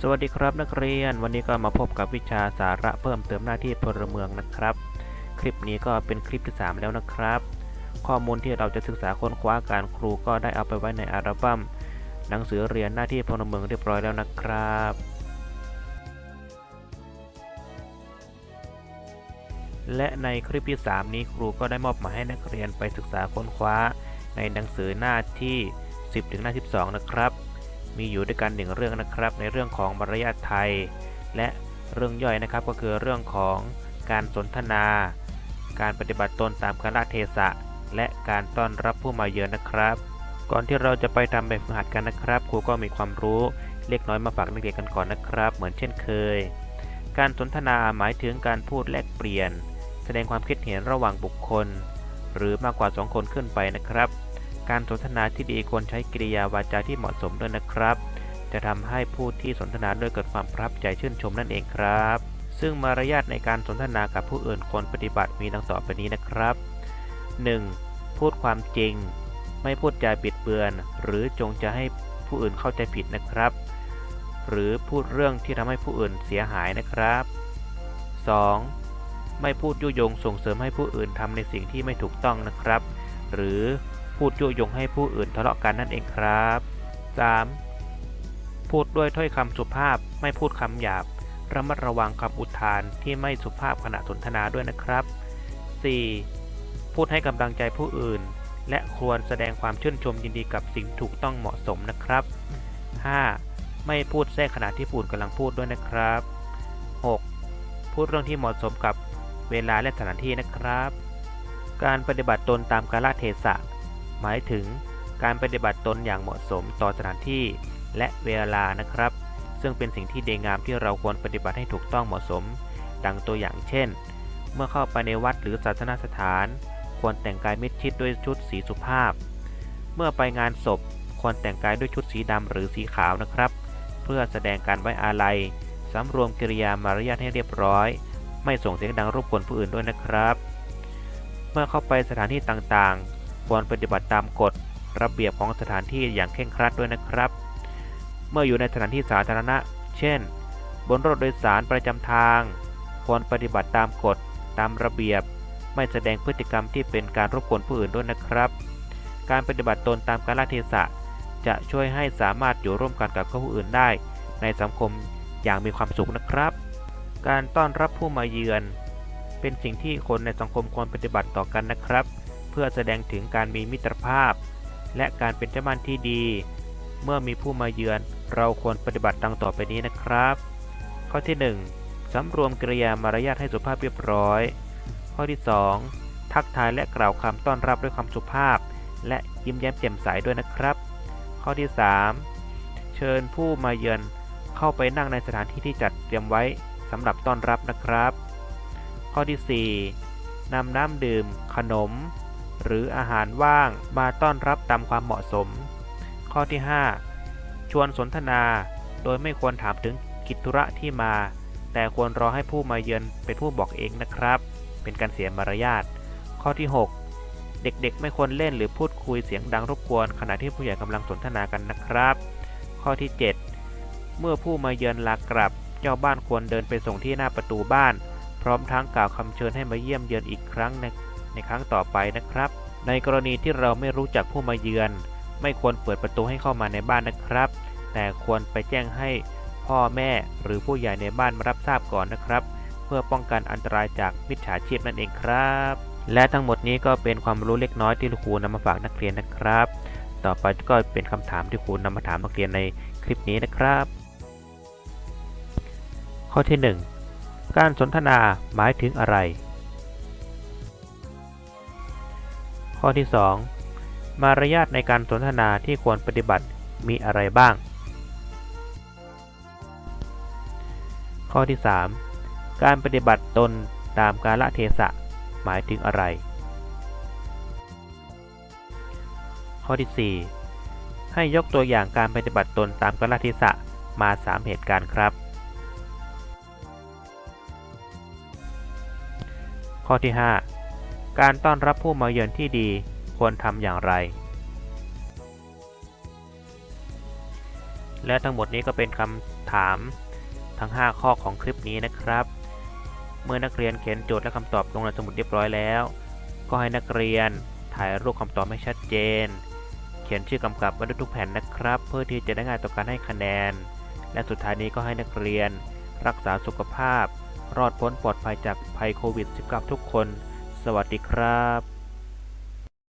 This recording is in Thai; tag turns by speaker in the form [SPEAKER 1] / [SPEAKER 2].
[SPEAKER 1] สวัสดีครับนักเรียน วันนี้ก็มาพบกับวิชาสาระเพิ่มเติมหน้าที่พลเมืองนะครับ คลิปนี้ก็เป็นคลิปที่ 3 แล้วนะครับ ข้อมูลที่เราจะศึกษาค้นคว้าการครูก็ได้เอาไปไว้ในอัลบั้มหนังสือเรียนหน้าที่พลเมืองเรียบร้อยแล้วนะครับและในคลิปที่ 3 นี้ครูก็ได้มอบหมายให้นักเรียนไปศึกษาค้นคว้า ในหนังสือหน้าที่ 10 ถึงหน้า 12 นะครับ มีอยู่ด้วยกันหนึ่งเรื่องนะครับ ในเรื่องของมารยาทไทย และเรื่องย่อยนะครับก็คือเรื่องของการสนทนา การปฏิบัติตนตามกาลเทศะ และการต้อนรับผู้มาเยือนนะครับ ก่อนที่เราจะไปทำแบบฝึกหัดกันนะครับ ครูก็มีความรู้เล็กน้อยมาฝากนักเรียนกันก่อนนะครับ เหมือนเช่นเคย การสนทนาหมายถึงการพูดแลกเปลี่ยน แสดงความคิดเห็นระหว่างบุคคล หรือมากกว่า 2 คนขึ้นไปนะครับ การสนทนาที่ดีควรใช้กริยาวาจาที่เหมาะสมด้วยนะครับ จะทำให้ผู้ที่สนทนาด้วยเกิดความประทับใจชื่นชมนั่นเองครับ ซึ่งมารยาทในการสนทนากับผู้อื่นควรปฏิบัติมีดังต่อไปนี้นะครับ 1. พูดความจริง ไม่พูดจาบิดเบือน หรือจงจะให้ผู้อื่นเข้าใจผิดนะครับ หรือพูดเรื่องที่ทำให้ผู้อื่นเสียหายนะครับ 2. ไม่พูดยุยงส่งเสริมให้ผู้อื่นทำในสิ่งที่ไม่ถูกต้องนะครับ หรือ พูดยุยงให้ผู้อื่นทะเลาะกันนั่นเองครับ 3. พูดด้วยถ้อยคำสุภาพไม่พูดคำหยาบ ระมัดระวังคำอุทานที่ไม่สุภาพขณะสนทนาด้วยนะครับ 4. พูดให้กำลังใจผู้อื่น และควรแสดงความชื่นชมยินดีกับสิ่งถูกต้องเหมาะสมนะครับ 5. ไม่พูดแทรกขณะที่ผู้อื่นกำลังพูดด้วยนะครับ 6. พูดเรื่องที่เหมาะสมกับเวลาและสถานที่นะครับ การปฏิบัติตนตามกาลเทศะ หมายถึงการปฏิบัติตนอย่างเหมาะสมต่อสถานที่และเวลานะครับ ซึ่งเป็นสิ่งที่ดีงามที่เราควรปฏิบัติให้ถูกต้องเหมาะสม ดังตัวอย่างเช่น เมื่อเข้าไปในวัดหรือศาสนสถาน ควรแต่งกายมิดชิดด้วยชุดสีสุภาพ เมื่อไปงานศพควรแต่งกายด้วยชุดสีดำหรือสีขาวนะครับ เพื่อแสดงการไว้อาลัยสำรวมกิริยามารยาทให้เรียบร้อย ไม่ส่งเสียงดังรบกวนผู้อื่นด้วยนะครับ เมื่อเข้าไปสถานที่ต่างๆ ควรปฏิบัติตามกฎระเบียบของสถานที่อย่างเคร่งครัดด้วยนะครับ เมื่ออยู่ในสถานที่สาธารณะ เช่น บนรถโดยสารประจำทาง ควรปฏิบัติตามกฎตามระเบียบ ไม่แสดงพฤติกรรมที่เป็นการรบกวนผู้อื่นด้วยนะครับ การปฏิบัติตนตามกาลเทศะจะช่วยให้สามารถอยู่ร่วมกันกับผู้อื่นได้ ในสังคมอย่างมีความสุขนะครับ การต้อนรับผู้มาเยือน เป็นสิ่งที่คนในสังคมควรปฏิบัติต่อกันนะครับ พื่อแสดงถึงการมีมิตรภาพ และการเป็นเจ้าบ้านที่ดี เมื่อมีผู้มาเยือน เราควรปฏิบัติดังต่อไปนี้นะครับ ข้อที่ 1สำรวมกริยามารยาทให้สุภาพเรียบร้อย ข้อที่ 2 ทักทายและกล่าวคำต้อนรับด้วยความสุภาพ และยิ้มแย้มแจ่มใสด้วยนะครับ ข้อที่ 3 เชิญผู้มาเยือนเข้าไปนั่งในสถานที่ที่จัดเตรียมไว้สำหรับต้อนรับนะครับ ข้อที่ 4นำน้ำดื่ม ขนม หรืออาหารว่างมาต้อนรับตามความเหมาะสม ข้อที่ 5 ชวนสนทนา โดยไม่ควรถามถึงกิจธุระที่มา แต่ควรรอให้ผู้มาเยือนเป็นผู้บอกเองนะครับ เป็นการเสียมารยาท ข้อที่ 6 เด็กๆ ไม่ควรเล่นหรือพูดคุยเสียงดังรบกวน ขณะที่ผู้ใหญ่กำลังสนทนากันนะครับ ข้อที่ 7 เมื่อผู้มาเยือนลากลับ เจ้าบ้านควรเดินไปส่งที่หน้าประตูบ้าน พร้อมทั้งกล่าวคำเชิญให้มาเยี่ยมเยือนอีกครั้งใน ในครั้งต่อไปนะครับ ในกรณีที่เราไม่รู้จักผู้มาเยือน ไม่ควรเปิดประตูให้เข้ามาในบ้านนะครับ แต่ควรไปแจ้งให้พ่อแม่หรือผู้ใหญ่ในบ้านมารับทราบก่อนนะครับ เพื่อป้องกันอันตรายจากมิจฉาชีพนั่นเองครับ และทั้งหมดนี้ก็เป็นความรู้เล็กน้อยที่ครูนำมาฝากนักเรียนนะครับ ต่อไปก็เป็นคำถามที่ครูนำมาถามนักเรียนในคลิปนี้นะครับ ข้อที่ 1 การสนทนาหมายถึงอะไร ข้อที่ 2 มารยาทในการสนทนาที่ควรปฏิบัติมีอะไรบ้าง ข้อที่ 3 การปฏิบัติตนตามกาลเทศะหมายถึงอะไร ข้อที่ 4 ให้ยกตัวอย่างการปฏิบัติตนตามกาลเทศะมา 3 เหตุการณ์ครับ ข้อที่ 5 การต้อนรับผู้มาเยือนที่ดีควรทำอย่างไร และทั้งหมดนี้ก็เป็นคำถามทั้ง 5 ข้อของคลิปนี้นะครับ เมื่อนักเรียนเขียนโจทย์และคำตอบลงในสมุดเรียบร้อยแล้ว ก็ให้นักเรียนถ่ายรูปคำตอบให้ชัดเจน เขียนชื่อกำกับไว้ด้วยทุกแผ่นนะครับ เพื่อที่จะได้ง่ายต่อการให้คะแนน และสุดท้ายนี้ก็ให้นักเรียน รักษาสุขภาพ รอดพ้นปลอดภัยจากภัยโควิด -19 ทุกคน สวัสดีครับ